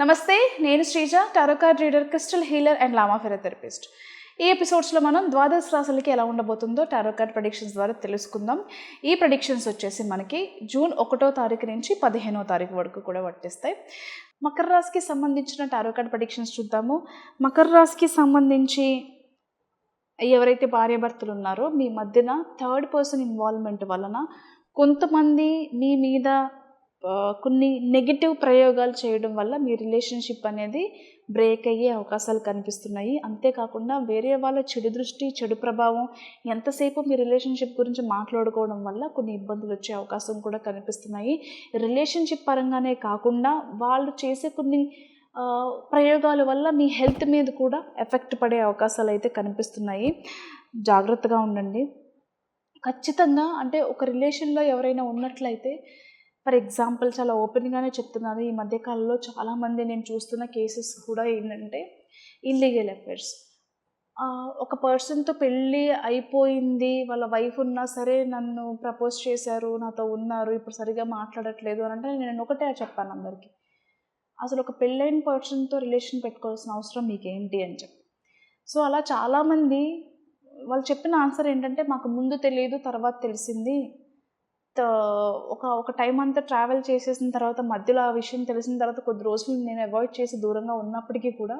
నమస్తే నేను Sreeja tarot card reader crystal healer and lama fera therapist ఈ ఎపిసోడ్స్లో మనం ద్వాదశ రాశులకి ఎలా ఉండబోతుందో టారోకార్డ్ ప్రొడిక్షన్స్ ద్వారా తెలుసుకుందాం. ఈ ప్రొడిక్షన్స్ వచ్చేసి మనకి జూన్ ఒకటో తారీఖు నుంచి పదిహేనో తారీఖు వరకు కూడా వర్తిస్తాయి. మకర రాశికి సంబంధించిన టారోకార్డ్ ప్రొడిక్షన్స్ చూద్దాము. మకర రాశికి సంబంధించి ఎవరైతే భార్యాభర్తలు ఉన్నారో మీ మధ్యన థర్డ్ పర్సన్ ఇన్వాల్వ్మెంట్ వలన కొంతమంది మీ మీద కొన్ని నెగిటివ్ ప్రయోగాలు చేయడం వల్ల మీ రిలేషన్షిప్ అనేది బ్రేక్ అయ్యే అవకాశాలు కనిపిస్తున్నాయి. అంతేకాకుండా వేరే వాళ్ళ చెడు దృష్టి చెడు ప్రభావం ఎంతసేపు మీ రిలేషన్షిప్ గురించి మాట్లాడుకోవడం వల్ల కొన్ని ఇబ్బందులు వచ్చే అవకాశం కూడా కనిపిస్తున్నాయి. రిలేషన్షిప్ పరంగానే కాకుండా వాళ్ళు చేసే కొన్ని ప్రయోగాల వల్ల మీ హెల్త్ మీద కూడా ఎఫెక్ట్ పడే అవకాశాలు అయితే కనిపిస్తున్నాయి. జాగ్రత్తగా ఉండండి. ఖచ్చితంగా అంటే ఒక రిలేషన్లో ఎవరైనా ఉన్నట్లయితే ఫర్ ఎగ్జాంపుల్ చాలా ఓపెన్గానే చెప్తున్నాను ఈ మధ్యకాలంలో చాలామంది నేను చూస్తున్న కేసెస్ కూడా ఏంటంటే ఇల్లీగల్ అఫైర్స్ ఒక పర్సన్తో పెళ్ళి అయిపోయింది వాళ్ళ వైఫ్ ఉన్నా సరే నన్ను ప్రపోజ్ చేశారు నాతో ఉన్నారు ఇప్పుడు సరిగా మాట్లాడట్లేదు అని అంటే నేను ఒకటే చెప్పాను అందరికీ. అసలు ఒక పెళ్ళైన పర్సన్తో రిలేషన్ పెట్టుకోవాల్సిన అవసరం మీకేంటి అని చెప్పి. సో అలా చాలామంది వాళ్ళు చెప్పిన ఆన్సర్ ఏంటంటే మాకు ముందు తెలియదు తర్వాత తెలిసింది ఒక ఒక టైం అంతా ట్రావెల్ చేసేసిన తర్వాత మధ్యలో ఆ విషయం తెలిసిన తర్వాత కొద్ది రోజులు నేను అవాయిడ్ చేసి దూరంగా ఉన్నప్పటికీ కూడా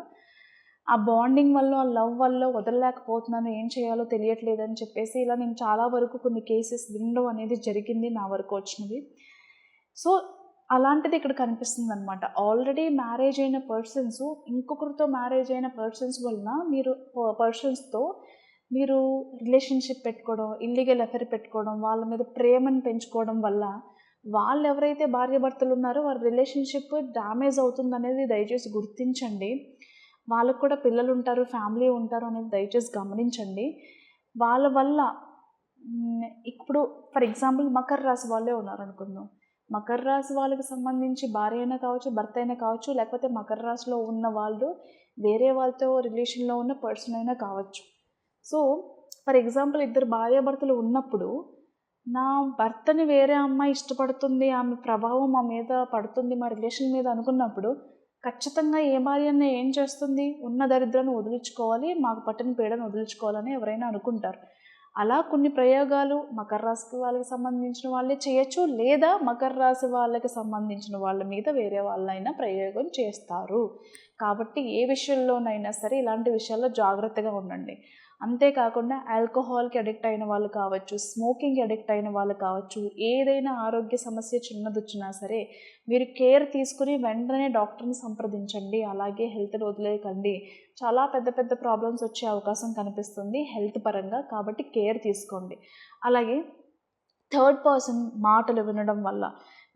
ఆ బాండింగ్ వల్ల ఆ లవ్ వల్ల వదలలేకపోతున్నాను ఏం చేయాలో తెలియట్లేదు అని చెప్పేసి ఇలా నేను చాలా వరకు కొన్ని కేసెస్ వినడం అనేది జరిగింది నా వరకు వచ్చినవి. సో అలాంటిది ఇక్కడ కనిపిస్తుంది అనమాట ఆల్రెడీ మ్యారేజ్ అయిన పర్సన్స్ ఇంకొకరితో మ్యారేజ్ అయిన పర్సన్స్ వలన మీరు పర్సన్స్తో మీరు రిలేషన్షిప్ పెట్టుకోవడం ఇల్లీగల్ అఫేర్ పెట్టుకోవడం వాళ్ళ మీద ప్రేమను పెంచుకోవడం వల్ల వాళ్ళు ఎవరైతే భార్యాభర్తలు ఉన్నారో వారి రిలేషన్షిప్ డ్యామేజ్ అవుతుంది అనేది దయచేసి గుర్తించండి. వాళ్ళకు కూడా పిల్లలు ఉంటారు ఫ్యామిలీ ఉంటారు అనేది దయచేసి గమనించండి. వాళ్ళ వల్ల ఇప్పుడు ఫర్ ఎగ్జాంపుల్ మకర రాశి వాళ్ళే ఉన్నారు అనుకుందాం మకర రాశి వాళ్ళకి సంబంధించి భార్య అయినా కావచ్చు భర్త అయినా కావచ్చు లేకపోతే మకర రాశిలో ఉన్న వాళ్ళు వేరే వాళ్ళతో రిలేషన్లో ఉన్న పర్సన్ అయినా కావచ్చు. సో ఫర్ ఎగ్జాంపుల్ ఇద్దరు భార్యాభర్తలు ఉన్నప్పుడు నా భర్తని వేరే అమ్మాయి ఇష్టపడుతుంది ఆమె ప్రభావం మా మీద పడుతుంది మా రిలేషన్ మీద అనుకున్నప్పుడు ఖచ్చితంగా ఏ భార్య ఏం చేస్తుంది? ఉన్న దరిద్రాన్ని వదిలించుకోవాలి మాకు పట్టిన పీడను వదిలించుకోవాలని ఎవరైనా అనుకుంటారు. అలా కొన్ని ప్రయోగాలు మకర రాశి వాళ్ళకి సంబంధించిన వాళ్ళే చేయొచ్చు లేదా మకర రాశి వాళ్ళకి సంబంధించిన వాళ్ళ మీద వేరే వాళ్ళైనా ప్రయోగం చేస్తారు. కాబట్టి ఏ విషయంలోనైనా సరే ఇలాంటి విషయాల్లో జాగ్రత్తగా ఉండండి. అంతేకాకుండా ఆల్కహాల్కి అడిక్ట్ అయిన వాళ్ళు కావచ్చు స్మోకింగ్కి అడిక్ట్ అయిన వాళ్ళు కావచ్చు ఏదైనా ఆరోగ్య సమస్య చిన్నది వచ్చినా సరే మీరు కేర్ తీసుకుని వెంటనే డాక్టర్ని సంప్రదించండి అలాగే హెల్త్ని వదిలేయకండి. చాలా పెద్ద పెద్ద ప్రాబ్లమ్స్ వచ్చే అవకాశం కనిపిస్తుంది హెల్త్ పరంగా కాబట్టి కేర్ తీసుకోండి. అలాగే థర్డ్ పర్సన్ మాటలు వినడం వల్ల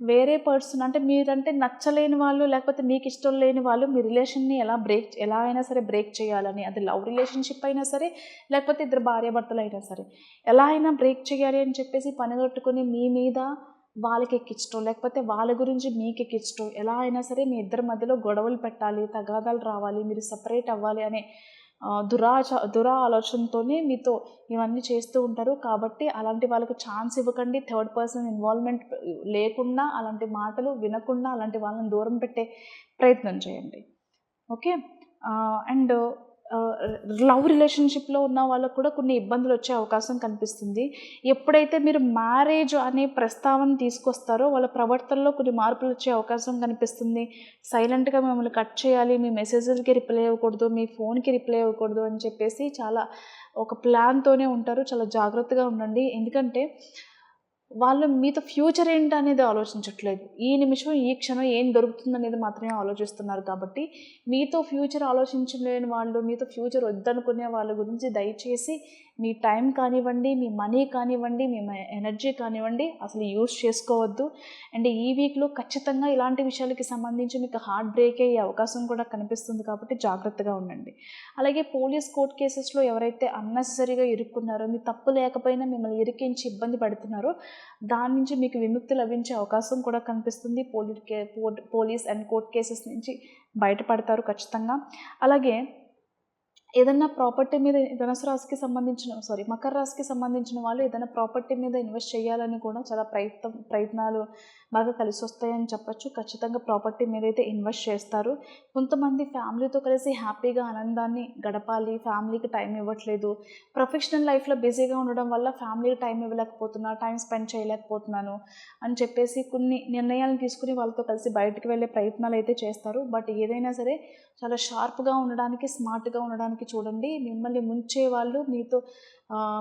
వేరే పర్సన్ అంటే మీరంటే నచ్చలేని వాళ్ళు లేకపోతే మీకు ఇష్టం లేని వాళ్ళు మీ రిలేషన్ని ఎలా బ్రేక్ ఎలా అయినా సరే బ్రేక్ చేయాలని అది లవ్ రిలేషన్షిప్ అయినా సరే లేకపోతే ఇద్దరు భార్యాభర్తలు అయినా సరే ఎలా అయినా బ్రేక్ చేయాలి అని చెప్పేసి పనిగట్టుకుని మీ మీద వాళ్ళకి ఎక్కించడం లేకపోతే వాళ్ళ గురించి మీకు ఎక్కించడం ఎలా అయినా సరే మీ ఇద్దరి మధ్యలో గొడవలు పెట్టాలి తగాదాలు రావాలి మీరు సపరేట్ అవ్వాలి అనే దురాచ దురా ఆలోచనతోనే మీతో ఇవన్నీ చేస్తూ ఉంటారు. కాబట్టి అలాంటి వాళ్ళకి ఛాన్స్ ఇవ్వకండి. థర్డ్ పర్సన్ ఇన్వాల్వ్మెంట్ లేకుండా అలాంటి మాటలు వినకుండా అలాంటి వాళ్ళని దూరం పెట్టే ప్రయత్నం చేయండి. ఓకే? అండ్ లవ్ రిలేషన్షిప్లో ఉన్న వాళ్ళకు కూడా కొన్ని ఇబ్బందులు వచ్చే అవకాశం కనిపిస్తుంది. ఎప్పుడైతే మీరు మ్యారేజ్ అనే ప్రస్తావన తీసుకొస్తారో వాళ్ళ ప్రవర్తనలో కొన్ని మార్పులు వచ్చే అవకాశం కనిపిస్తుంది. సైలెంట్గా మిమ్మల్ని కట్ చేయాలి మీ మెసేజ్లకి రిప్లై అవ్వకూడదు మీ ఫోన్కి రిప్లై అవ్వకూడదు అని చెప్పేసి చాలా ఒక ప్లాన్తోనే ఉంటారు. చాలా జాగ్రత్తగా ఉండండి. ఎందుకంటే వాళ్ళు మీతో ఫ్యూచర్ ఏంటి అనేది ఆలోచించట్లేదు. ఈ నిమిషం ఈ క్షణం ఏం దొరుకుతుంది అనేది మాత్రమే ఆలోచిస్తున్నారు కాబట్టి మీతో ఫ్యూచర్ ఆలోచించలేని వాళ్ళు మీతో ఫ్యూచర్ వద్దనుకునే వాళ్ళ గురించి దయచేసి మీ టైం కానివ్వండి మీ మనీ కానివ్వండి మీ ఎనర్జీ కానివ్వండి అసలు యూజ్ చేసుకోవద్దు. అండ్ ఈ వీక్లో ఖచ్చితంగా ఇలాంటి విషయాలకి సంబంధించి మీకు హార్ట్ బ్రేక్ అయ్యే అవకాశం కూడా కనిపిస్తుంది కాబట్టి జాగ్రత్తగా ఉండండి. అలాగే పోలీస్ కోర్ట్ కేసెస్లో ఎవరైతే అన్నెసరీగా ఇరుక్కున్నారో మీ తప్పు లేకపోయినా మిమ్మల్ని ఇరికించి ఇబ్బంది పడుతున్నారో దాని నుంచి మీకు విముక్తి లభించే అవకాశం కూడా కనిపిస్తుంది. పోలీ కే పోలీస్ అండ్ కోర్ట్ కేసెస్ నుంచి బయటపడతారు ఖచ్చితంగా. అలాగే ఏదైనా ప్రాపర్టీ మీద ధనుసు రాశికి సంబంధించిన సారీ మకర రాశికి సంబంధించిన వాళ్ళు ఏదైనా ప్రాపర్టీ మీద ఇన్వెస్ట్ చేయాలని కూడా చాలా ప్రయత్నం ప్రయత్నాలు బాగా కలిసి వస్తాయని చెప్పచ్చు. ఖచ్చితంగా ప్రాపర్టీ మీద అయితే ఇన్వెస్ట్ చేస్తారు. కొంతమంది ఫ్యామిలీతో కలిసి హ్యాపీగా ఆనందాన్ని గడపాలి. ఫ్యామిలీకి టైం ఇవ్వట్లేదు. ప్రొఫెషనల్ లైఫ్లో బిజీగా ఉండడం వల్ల ఫ్యామిలీకి టైం ఇవ్వలేకపోతున్నా టైం స్పెండ్ చేయలేకపోతున్నాను అని చెప్పేసి కొన్ని నిర్ణయాలు తీసుకుని వాళ్ళతో కలిసి బయటకు వెళ్ళే ప్రయత్నాలు అయితే చేస్తారు. బట్ ఏదైనా సరే చాలా షార్ప్గా ఉండడానికి స్మార్ట్గా ఉండడానికి చూడండి. మిమ్మల్ని ముంచే వాళ్ళు మీతో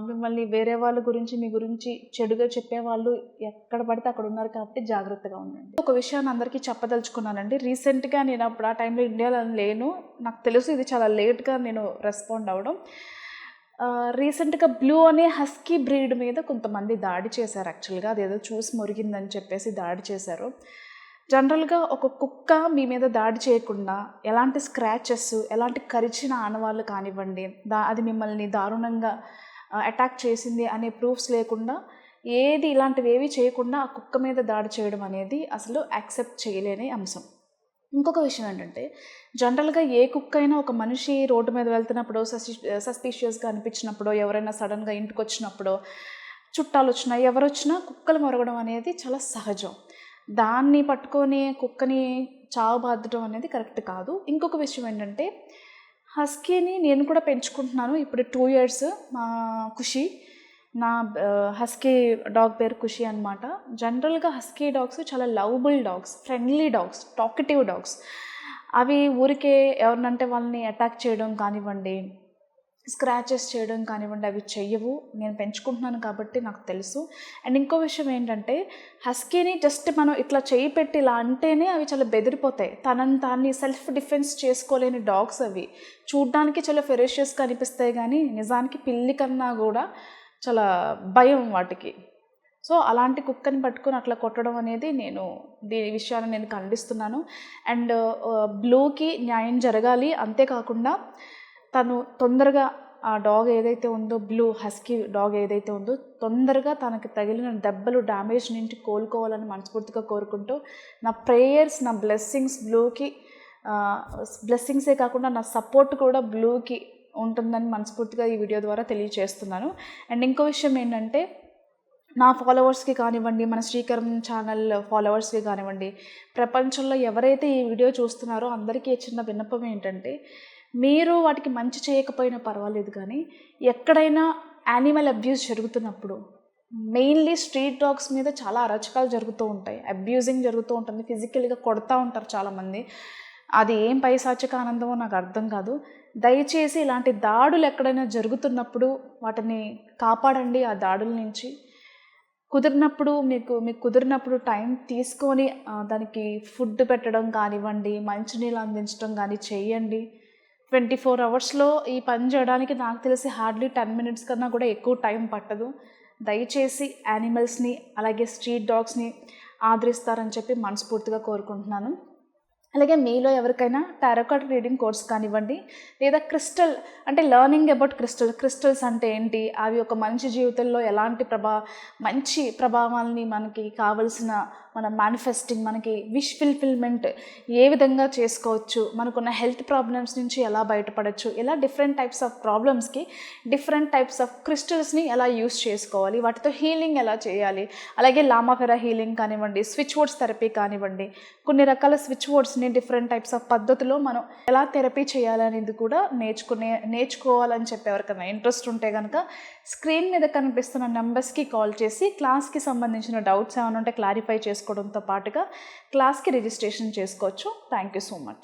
మిమ్మల్ని వేరే వాళ్ళ గురించి మీ గురించి చెడుగా చెప్పేవాళ్ళు ఎక్కడ పడితే అక్కడ ఉన్నారు కాబట్టి జాగ్రత్తగా ఉండండి. ఒక విషయాన్ని అందరికీ చెప్పదలుచుకున్నానండి. రీసెంట్గా నేను అప్పుడు ఆ టైంలో ఇండియాలో లేను. నాకు తెలుసు ఇది చాలా లేట్గా నేను రెస్పాండ్ అవ్వడం. రీసెంట్గా బ్లూ అనే హస్కీ బ్రీడ్ మీద కొంతమంది దాడి చేశారు యాక్చువల్గా. అదేదో చూసి మురిగిందని చెప్పేసి దాడి చేశారు. జనరల్గా ఒక కుక్క మీ మీద దాడి చేయకుండా ఎలాంటి స్క్రాచెస్ ఎలాంటి కరిచిన ఆనవాళ్ళు కానివ్వండి దా అది మిమ్మల్ని దారుణంగా అటాక్ చేసింది అనే ప్రూఫ్స్ లేకుండా ఏది ఇలాంటివి ఏవి చేయకుండా ఆ కుక్క మీద దాడి చేయడం అనేది అసలు యాక్సెప్ట్ చేయలేని అంశం. ఇంకొక విషయం ఏంటంటే జనరల్గా ఏ కుక్క అయినా ఒక మనిషి రోడ్డు మీద వెళ్తున్నప్పుడు సస్పి సస్పీషియస్గా అనిపించినప్పుడు ఎవరైనా సడన్గా ఇంటికి వచ్చినప్పుడు చుట్టాలు వచ్చినా ఎవరు వచ్చినా కుక్కలు మొరగడం అనేది చాలా సహజం. దాన్ని పట్టుకొని కుక్కని చావు బాధడం అనేది కరెక్ట్ కాదు. ఇంకొక విషయం ఏంటంటే హస్కీని నేను కూడా పెంచుకుంటున్నాను. ఇప్పుడు టూ ఇయర్స్ మా ఖుషి నా హస్కీ డాగ్ పేరు ఖుషి అనమాట జనరల్గా హస్కీ డాగ్స్ చాలా lovable dogs friendly dogs talkative dogs అవి ఊరికే ఎవరినంటే వాళ్ళని అటాక్ చేయడం కానివ్వండి స్క్రాచెస్ చేయడం కానివ్వండి అవి చెయ్యవు. నేను పెంచుకుంటున్నాను కాబట్టి నాకు తెలుసు. అండ్ ఇంకో విషయం ఏంటంటే హస్కీని జస్ట్ మనం ఇట్లా చేయి పెట్టి ఇలా అంటేనే అవి చాలా బెదిరిపోతాయి. తనని తాన్ని సెల్ఫ్ డిఫెన్స్ చేసుకోలేని డాగ్స్ అవి. చూడ్డానికి చాలా ఫెరేషియస్గా అనిపిస్తాయి కానీ నిజానికి పిల్లి కన్నా కూడా చాలా భయం వాటికి. సో అలాంటి కుక్కని పట్టుకొని అట్లా కొట్టడం అనేది నేను దీని విషయాన్ని నేను ఖండిస్తున్నాను. అండ్ బ్లూకి న్యాయం జరగాలి. అంతేకాకుండా తను తొందరగా ఆ డాగ్ ఏదైతే ఉందో బ్లూ హస్కీ డాగ్ ఏదైతే ఉందో తొందరగా తనకి తగిలిన దెబ్బలు డ్యామేజ్ నుంచి కోలుకోవాలని మనస్ఫూర్తిగా కోరుకుంటూ నా ప్రేయర్స్ నా బ్లెస్సింగ్స్ బ్లూకి బ్లెస్సింగ్సే కాకుండా నా సపోర్ట్ కూడా బ్లూకి ఉంటుందని మనస్ఫూర్తిగా ఈ వీడియో ద్వారా తెలియజేస్తున్నాను అండ్ ఇంకో విషయం ఏంటంటే నా ఫాలోవర్స్కి కానివ్వండి మన శ్రీకరం ఛానల్ ఫాలోవర్స్కి కానివ్వండి ప్రపంచంలో ఎవరైతే ఈ వీడియో చూస్తున్నారో అందరికీ చిన్న విన్నపం ఏంటంటే మీరు వాటికి మంచి చేయకపోయినా పర్వాలేదు కానీ ఎక్కడైనా యానిమల్ అబ్యూస్ జరుగుతున్నప్పుడు మెయిన్లీ స్ట్రీట్ డాగ్స్ మీద చాలా అరచకాలు జరుగుతూ ఉంటాయి. అబ్యూజింగ్ జరుగుతూ ఉంటుంది. ఫిజికల్గా కొడతా ఉంటారు చాలామంది. అది ఏం పైశాచిక ఆనందమో నాకు అర్థం కాదు. దయచేసి ఇలాంటి దాడులు ఎక్కడైనా జరుగుతున్నప్పుడు వాటిని కాపాడండి ఆ దాడుల నుంచి. కుదిరినప్పుడు మీకు మీకు కుదిరినప్పుడు టైం తీసుకొని దానికి ఫుడ్ పెట్టడం కానివ్వండి మంచినీళ్ళు అందించడం కానీ చేయండి. ట్వంటీ ఫోర్ అవర్స్లో ఈ పని చేయడానికి నాకు తెలిసి హార్డ్లీ టెన్ మినిట్స్ కన్నా కూడా ఎక్కువ టైం పట్టదు. దయచేసి యానిమల్స్ని అలాగే స్ట్రీట్ డాగ్స్ని ఆదరిస్తారని చెప్పి మనస్ఫూర్తిగా కోరుకుంటున్నాను. అలాగే మీలో ఎవరికైనా టారోకాట్ రీడింగ్ కోర్స్ కానివ్వండి లేదా క్రిస్టల్ అంటే లెర్నింగ్ అబౌట్ క్రిస్టల్ క్రిస్టల్స్ అంటే ఏంటి అవి ఒక మనిషి జీవితంలో ఎలాంటి ప్రభా మంచి ప్రభావాల్ని మనకి కావలసిన మన మేనిఫెస్టింగ్ మనకి విష్ ఫిల్ఫిల్మెంట్ ఏ విధంగా చేసుకోవచ్చు మనకున్న హెల్త్ ప్రాబ్లమ్స్ నుంచి ఎలా బయటపడచ్చు ఇలా డిఫరెంట్ టైప్స్ ఆఫ్ ప్రాబ్లమ్స్కి డిఫరెంట్ టైప్స్ ఆఫ్ క్రిస్టల్స్ని ఎలా యూస్ చేసుకోవాలి వాటితో హీలింగ్ ఎలా చేయాలి అలాగే లామాఫెరా హీలింగ్ కానివ్వండి స్విచ్ వర్డ్స్ థెరపీ కానివ్వండి కొన్ని రకాల స్విచ్ వర్డ్స్ని డిఫరెంట్ టైప్స్ ఆఫ్ పద్ధతిలో మనం ఎలా థెరపీ చేయాలనేది కూడా నేర్చుకునే నేర్చుకోవాలని చెప్పి ఎవరికైనా ఇంట్రెస్ట్ ఉంటే కనుక స్క్రీన్ మీద కనిపిస్తున్న నెంబర్స్కి కాల్ చేసి క్లాస్కి సంబంధించిన డౌట్స్ ఏమైనా ఉంటే క్లారిఫై చేసుకోవడంతో పాటుగా క్లాస్కి రిజిస్ట్రేషన్ చేసుకోవచ్చు. Thank you so much.